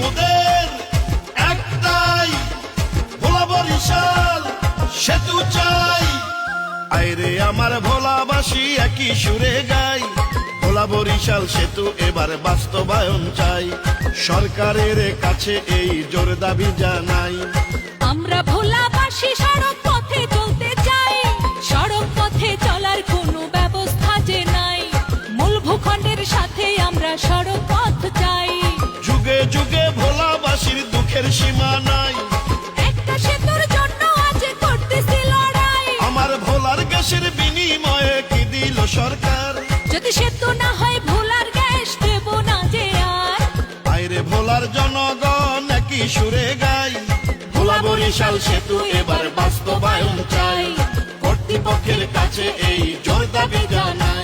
মোদের একটাই ভোলা বরিশাল সেতু চাই। আইরে আমার ভোলাবাসী একই সুরে গাই। ভোলা বরিশাল সেতু এবার বাস্তবায়ন চাই। সরকারের কাছে এই জোর দাবি জানাই। আমরা ভোলাবাসী সড়ক পথে চলতে চাই। সড়ক পথে চলার কোনো ব্যবস্থা যে নাই। মূল ভূখণ্ডের সাথে আমরা সড়ক দুঃখের সীমা নাই। একটা সেতুর জন্য আজ করতেছি লড়াই। আমার ভোলার গ্যাসের বিনিময়ে কি দিল সরকার? যদি সেতু না হয় ভোলার গ্যাস দেব না যে আর। আইরে ভোলার জনগণ একই সুরে গাই। ভোলা বরিশাল সেতু এবার বাস্তবায়ন চাই। কর্তৃপক্ষের কাছে এই জোর দাবি জানাই।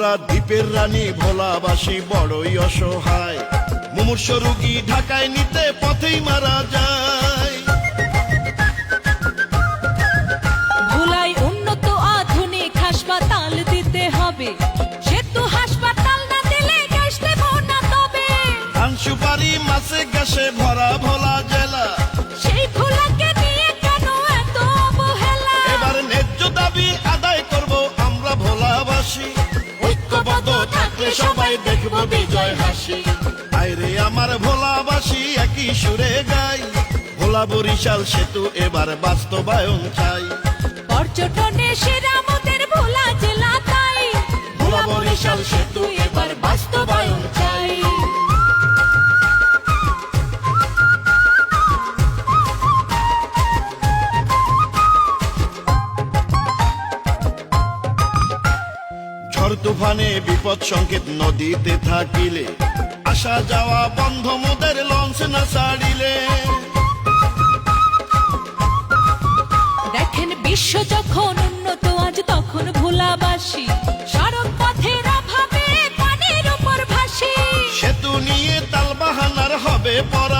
আমরা দ্বীপের রানী ভোলাবাসী বড়ই অসহায়। মুমূর্ষ রুগী ঢাকায় নিতে পথেই মারা যায়। ভোলায় উন্নত আধুনিক হাসপাতাল দিতে হবে। সেতু হাসপাতাল না দিলে গ্যাস দেব না তবে। ধান সুপারি মাছে গ্যাসে থাকলে সবাই দেখব বিজয় হাসি। আইরে আমার ভোলাবাসী একই সুরে গাই। ভোলা বরিশাল সেতু এবার বাস্তবায়ন চাই। পর্যটনে সেরা আমাদের ভোলা তুফানে বিপদ সংকেত নদীতে থাকিলে আসা যাওয়া বন্ধ মোদের লঞ্চ না ছাড়িলে দেখেন বিশ্ব যখন উন্নত আজ তখন ভোলাবাসী সড়ক পথের অভাবে পানির উপর ভাসি। সেতু নিয়ে তালবাহানার হবে পরাজয়।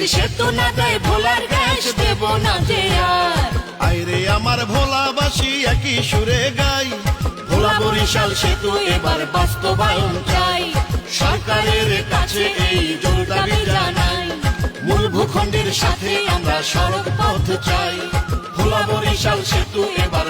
যদি সেতু না দেয় ভোলার গ্যাস দেব না যে আর। আইরে আমার ভোলাবাসী একই সুরে গাই। ভোলা বরিশাল সেতু এবার বাস্তবায়ন চাই। সরকারের কাছে এই জোর দাবি জানাই। মূল ভূখণ্ডের সাথে আমরা সড়ক পথ চাই। ভোলা বরিশাল সেতু এবার